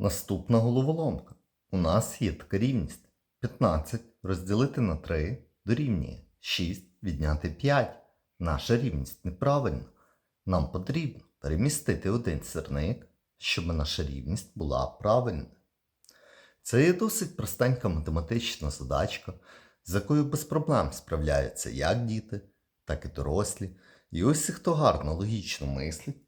Наступна головоломка. У нас є така рівність. 15 розділити на 3 дорівнює 6 відняти 5. Наша рівність неправильна. Нам потрібно перемістити один сірник, щоб наша рівність була правильною. Це є досить простенька математична задачка, з якою без проблем справляються як діти, так і дорослі. І ось хто гарно логічно мислить,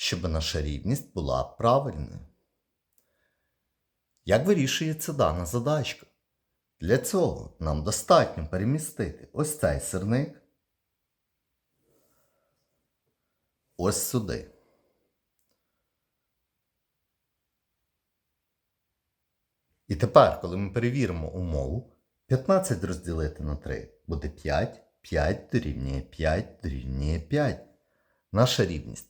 щоб наша рівність була правильною. Як вирішується дана задачка? Для цього нам достатньо перемістити ось цей сирник ось сюди. І тепер, коли ми перевіримо умову, 15 розділити на 3 буде 5, 5 дорівнює 5 дорівнює 5. Наша рівність